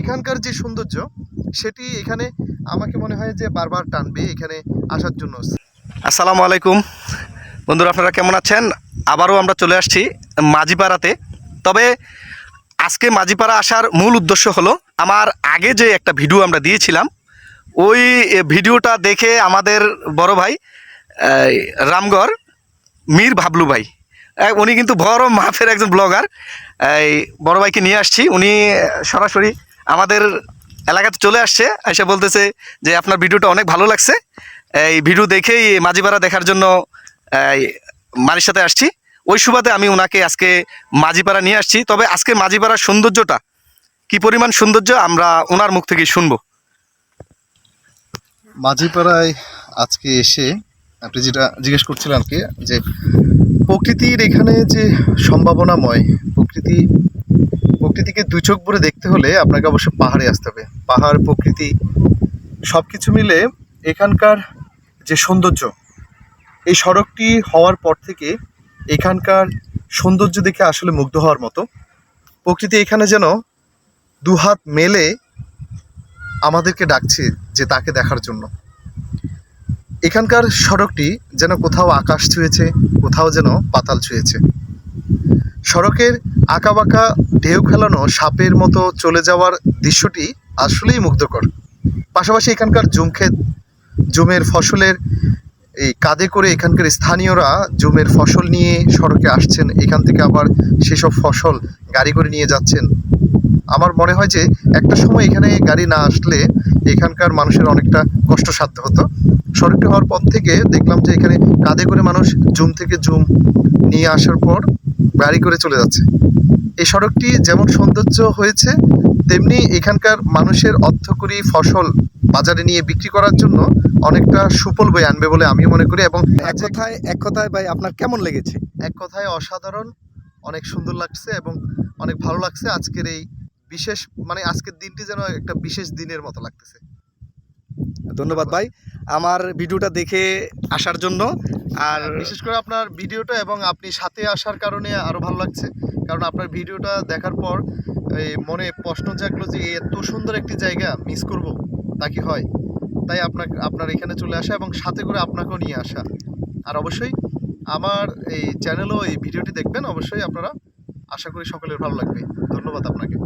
এখানকার যে সৌন্দর্য, সেটি এখানে আমাকে মনে হয় যে বারবার টানবে এখানে আসার জন্য। আসসালামু আলাইকুম। বন্ধুরা, আপনারা কেমন আছেন? আবারও আমরা চলে আসছি মাঝিপাড়াতে। তবে আজকে মাঝিপাড়া আসার মূল উদ্দেশ্য হলো, আমার আগে যে একটা ভিডিও আমরা দিয়েছিলাম, ওই ভিডিওটা দেখে আমাদের বড় ভাই রামগড়, মীর ভাবলু ভাই। উনি কিন্তু বড় মাফের একজন ব্লগার। এই, বড় ভাইকে নিয়ে আসছি। উনি সরাসরি আমাদের এলাকাতে চলে আসছে, এসে বলতেছে যে আপনার ভিডিওটা অনেক ভালো লাগছে। এই ভিডিও দেখেই মাঝিপাড়া দেখার জন্য মারির সাথে আসছি। ওই সুবাদে আমি ওনাকে আজকে মাঝিপাড়া নিয়ে আসছি। তবে আজকে মাঝিপাড়ার সৌন্দর্যটা, কি পরিমাণ সৌন্দর্য আমরা ওনার মুখ থেকে শুনব। মাঝিপাড়ায় আজকে এসে আপনি যেটা জিজ্ঞেস করছিলেন কি, যে প্রকৃতির এখানে যে সম্ভাবনাময়, প্রকৃতি প্রকৃতিকে দুই চোখ ভরে দেখতে হলে আপনাকে অবশ্যই পাহাড়ে আসতে হবে। পাহাড়, প্রকৃতি সব কিছু মিলে এখানকার যে সৌন্দর্য, এই সড়কটি হওয়ার পর থেকে এখানকার সৌন্দর্য দেখে আসলে মুগ্ধ হওয়ার মতো। প্রকৃতি এখানে যেন দুহাত মেলে আমাদেরকে ডাকছে যে তাকে দেখার জন্য। এখানকার সড়কটি যেন কোথাও আকাশ ছুঁয়েছে, কোথাও যেন পাতাল ছুঁয়েছে। সড়কের আঁকাবাঁকা ঢেউ খেলানো সাপের মতো চলে যাওয়ার দৃশ্যটি আসলেই মুগ্ধকর। পাশাপাশি এখানকার জুমক্ষেত জুমের ফসলের এই কাঁধে করে এখানকার স্থানীয়রা জুমের ফসল নিয়ে সড়কে আসছেন। এখান থেকে আবার সেসব ফসল গাড়ি করে নিয়ে যাচ্ছেন। আমার মনে হয় যে একটা সময় এখানে গাড়ি না আসলে এখানকার মানুষের অনেকটা কষ্টসাধ্য হতো। সড়কটি হওয়ার পর থেকে দেখলাম যে এখানে কাঁধে করে মানুষ জুম থেকে জুম নিয়ে আসার পর গাড়ি করে চলে যাচ্ছে। এই সড়কটি যেমন সৌন্দর্য হয়েছে তেমনি এখানকার মানুষের অর্থকরী ফসল বাজারে নিয়ে বিক্রি করার জন্য অনেকটা সুফল বয়ে আনবে বলে আমি মনে করি এবং এক কথায় এক কথায় ভাই আপনার কেমন লেগেছে? এক কথায় অসাধারণ অনেক সুন্দর লাগছে এবং অনেক ভালো লাগছে। আজকের এই বিশেষ মানে আজকের দিনটি যেন একটা বিশেষ দিনের মতো লাগতেছে। ধন্যবাদ ভাই। আমার ভিডিওটা দেখে আসার জন্য আর বিশেষ করে আপনার ভিডিওটা এবং আপনি সাথে আসার কারণে আরও ভালো লাগছে। কারণ আপনার ভিডিওটা দেখার পর এই মনে প্রশ্ন জাগলো যে এত সুন্দর একটি জায়গা মিস করব তা কি হয়? তাই আপনার আপনার এখানে চলে আসা এবং সাথে করে আপনাকেও নিয়ে আসা। আর অবশ্যই আমার এই চ্যানেলও এই ভিডিওটি দেখবেন অবশ্যই আপনারা আশা করি সকলের ভালো লাগবে। ধন্যবাদ আপনাকে।